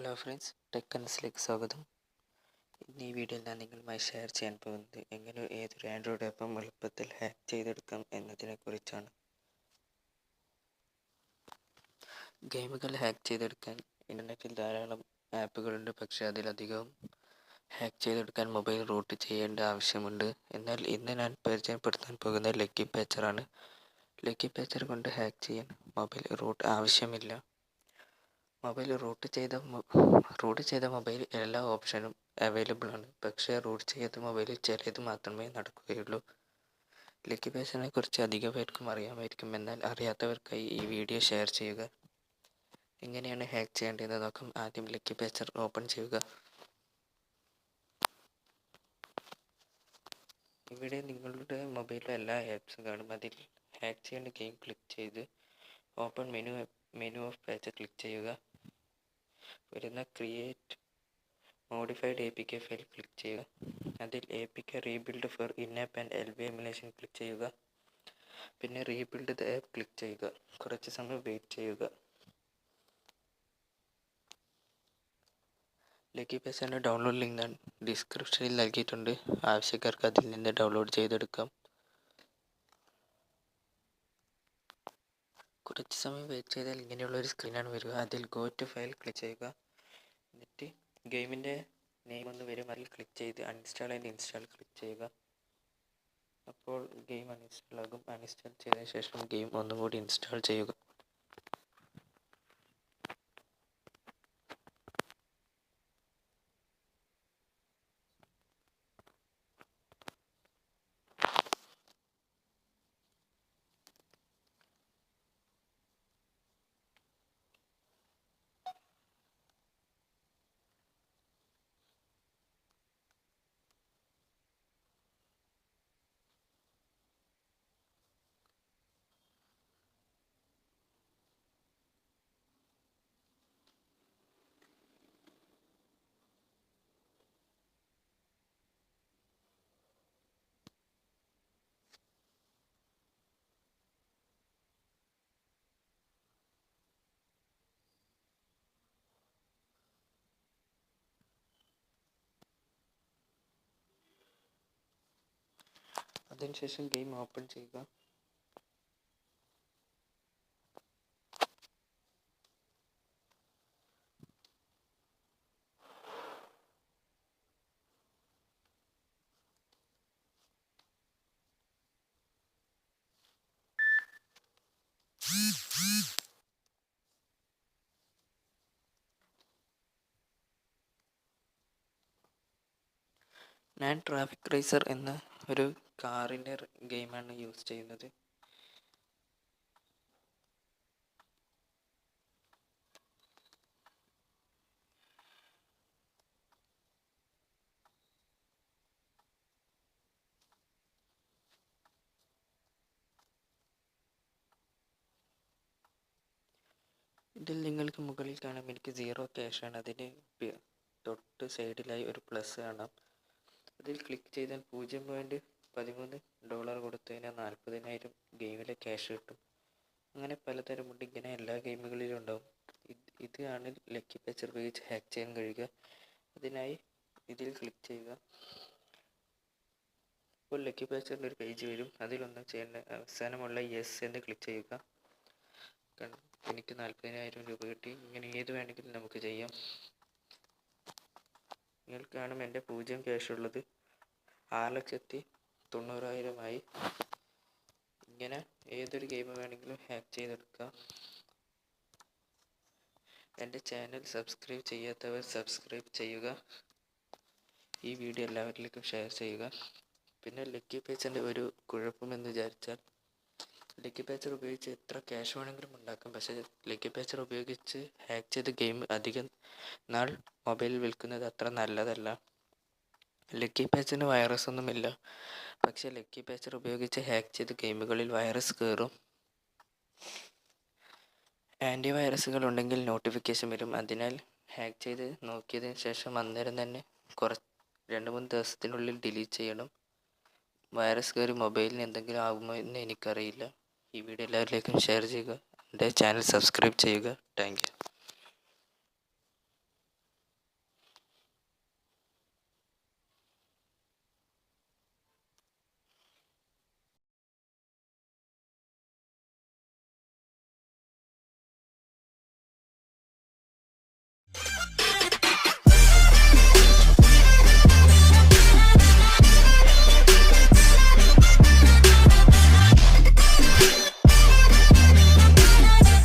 Hello friends ടെക്കൻസിലേക്ക് സ്വാഗതം. ഇന്ന് ഈ വീഡിയോയിൽ ഞാൻ നിങ്ങളുമായി ഷെയർ ചെയ്യാൻ പോകുന്നത് എങ്ങനെ ഏതൊരു ആൻഡ്രോയിഡ് ആപ്പും എളുപ്പത്തിൽ ഹാക്ക് ചെയ്തെടുക്കാം എന്നതിനെ കുറിച്ചാണ് ഗെയിമുകൾ ഹാക്ക് ചെയ്തെടുക്കാൻ ഇന്റർനെറ്റിൽ ധാരാളം ആപ്പുകളുണ്ട് പക്ഷേ അതിലധികവും ഹാക്ക് ചെയ്തെടുക്കാൻ മൊബൈൽ റൂട്ട് ചെയ്യേണ്ട ആവശ്യമുണ്ട്. എന്നാൽ ഇന്ന് ഞാൻ പരിചയപ്പെടുത്താൻ പോകുന്നത് ലക്കി പേച്ചറാണ് ലക്കി പേച്ചർ കൊണ്ട് ഹാക്ക് ചെയ്യാൻ മൊബൈൽ റൂട്ട് ആവശ്യമില്ല. മൊബൈൽ റൂട്ട് ചെയ്ത റൂട്ട് ചെയ്ത മൊബൈൽ എല്ലാ ഓപ്ഷനും അവൈലബിൾ ആണ്. പക്ഷേ റൂട്ട് ചെയ്ത മൊബൈലിൽ ചിലത് മാത്രമേ നടക്കുകയുള്ളൂ. പേച്ചറിനെ കുറിച്ച് അധിക പേർക്കും അറിയാമായിരിക്കും. എന്നാൽ അറിയാത്തവർക്കായി ഈ വീഡിയോ ഷെയർ ചെയ്യുക. എങ്ങനെയാണ് ഹാക്ക് ചെയ്യേണ്ടതെന്ന് നോക്കാം. ആദ്യം ലക്കി പേച്ചർ ഓപ്പൺ ചെയ്യുക. ഇവിടെ നിങ്ങളുടെ മൊബൈലിലെ എല്ലാ ആപ്സും കാണും. അതിൽ ഹാക്ക് ചെയ്യേണ്ട ഗെയിം ക്ലിക്ക് ചെയ്ത് open menu menu of page click ചെയ്യുക. വരുന്ന create modified A P K file click ചെയ്യുക. അതിൽ A P K rebuild for in app and L B emulation click ചെയ്യുക. പിന്നെ റീബിൽഡ് ദ ആപ്പ് ക്ലിക്ക് ചെയ്യുക. കുറച്ച് സമയം വെയിറ്റ് ചെയ്യുക. ലക്കി പേഴ്സന്റെ ഡൗൺലോഡ് ലിങ്ക് ഡിസ്ക്രിപ്ഷനിൽ നൽകിയിട്ടുണ്ട്. ആവശ്യക്കാർക്ക് അതിൽ നിന്ന് ഡൗൺലോഡ് ചെയ്തെടുക്കാം. കുറച്ച് സമയം വെയിറ്റ് ചെയ്താൽ ഇങ്ങനെയുള്ള ഒരു സ്ക്രീനാണ് വരിക. അതിൽ ഗോ ടു ഫയൽ ക്ലിക്ക് ചെയ്യുക. എന്നിട്ട് ഗെയിമിന്റെ നെയിം ഒന്ന് വരും. അതിൽ ക്ലിക്ക് ചെയ്ത് അൺഇൻസ്റ്റാൾ ആൻഡ് ഇൻസ്റ്റാൾ ക്ലിക്ക് ചെയ്യുക. അപ്പോൾ ഗെയിം അൺഇൻസ്റ്റാൾ ആകും. അൺഇൻസ്റ്റാൾ ചെയ്തതിന് ശേഷം ഗെയിം ഒന്നും കൂടി ഇൻസ്റ്റാൾ ചെയ്യുക. അതിനുശേഷം ഗെയിം ഓപ്പൺ ചെയ്യുക. ഞാൻ ട്രാഫിക് റേസർ എന്ന ഒരു കാറിന്റെ ഗെയിമാണ് യൂസ് ചെയ്യുന്നത്. ഇതിൽ നിങ്ങൾക്ക് മുകളിൽ കാണാം. എനിക്ക് സീറോ ക്യാഷാണ് അതിന് തൊട്ട് സൈഡിലായി ഒരു പ്ലസ് കാണാം. അതിൽ ക്ലിക്ക് ചെയ്താൽ പൂജ്യം പോയിന്റ് പതിമൂന്ന് ഡോളർ കൊടുത്തു കഴിഞ്ഞാൽ നാൽപ്പതിനായിരം ഗെയിമിലെ ക്യാഷ് കിട്ടും. അങ്ങനെ പലതരമുണ്ട് ഇങ്ങനെ എല്ലാ ഗെയിമുകളിലും ഉണ്ടാവും. ഇത് ഇതാണ് ലക്കി പേച്ചർ ഉപയോഗിച്ച് ഹാക്ക് ചെയ്യാൻ കഴിയുക. അതിനായി ഇതിൽ ക്ലിക്ക് ചെയ്യുക. ഇപ്പോൾ ലക്കി പേച്ചറിന്റെ ഒരു പേജ് വരും. അതിലൊന്നും ചെയ്യേണ്ട അവസാനമുള്ള യെസ് എന്ന് ക്ലിക്ക് ചെയ്യുക. എനിക്ക് നാൽപ്പതിനായിരം രൂപ കിട്ടി. ഇങ്ങനെ ഏത് വേണമെങ്കിലും നമുക്ക് ചെയ്യാം. നിങ്ങൾക്ക് കാണും എന്റെ പൂജ്യം ക്യാഷ് ഉള്ളത്. ആറ് ലക്ഷത്തി തൊണ്ണൂറായിരമായി. ഇങ്ങനെ ഏതൊരു ഗെയിം വേണമെങ്കിലും ഹാക്ക് ചെയ്തെടുക്കാം. എന്റെ ചാനൽ സബ്സ്ക്രൈബ് ചെയ്യാത്തവർ സബ്സ്ക്രൈബ് ചെയ്യുക. ഈ വീഡിയോ എല്ലാവരിലേക്കും ഷെയർ ചെയ്യുക. പിന്നെ ലക്കി പേച്ചന്റെ ഒരു കുഴപ്പമെന്ന് വിചാരിച്ചാൽ ലക്കി പേച്ചർ ഉപയോഗിച്ച് എത്ര ക്യാഷ് വേണമെങ്കിലും ഉണ്ടാക്കാം. പക്ഷേ ലക്കി പേച്ചർ ഉപയോഗിച്ച് ഹാക്ക് ചെയ്ത ഗെയിം അധികം നാൾ മൊബൈലിൽ വിൽക്കുന്നത് അത്ര നല്ലതല്ല. ലക്കി പേച്ചിന് വൈറസ് ഒന്നുമില്ല. പക്ഷേ ലക്കി പേച്ചർ ഉപയോഗിച്ച് ഹാക്ക് ചെയ്ത് ഗെയിമുകളിൽ വൈറസ് കയറും ആന്റി വൈറസുകൾ ഉണ്ടെങ്കിൽ നോട്ടിഫിക്കേഷൻ വരും. അതിനാൽ ഹാക്ക് ചെയ്ത് നോക്കിയതിന് ശേഷം അന്നേരം തന്നെ കുറച്ച് രണ്ട് മൂന്ന് ദിവസത്തിനുള്ളിൽ ഡിലീറ്റ് ചെയ്യണം. വൈറസ് കയറി മൊബൈലിന് എന്തെങ്കിലും ആകുമോ എന്ന് എനിക്കറിയില്ല. ഈ വീഡിയോ എല്ലാവരിലേക്കും ഷെയർ ചെയ്യുക. എന്റെ ചാനൽ സബ്സ്ക്രൈബ് ചെയ്യുക. താങ്ക്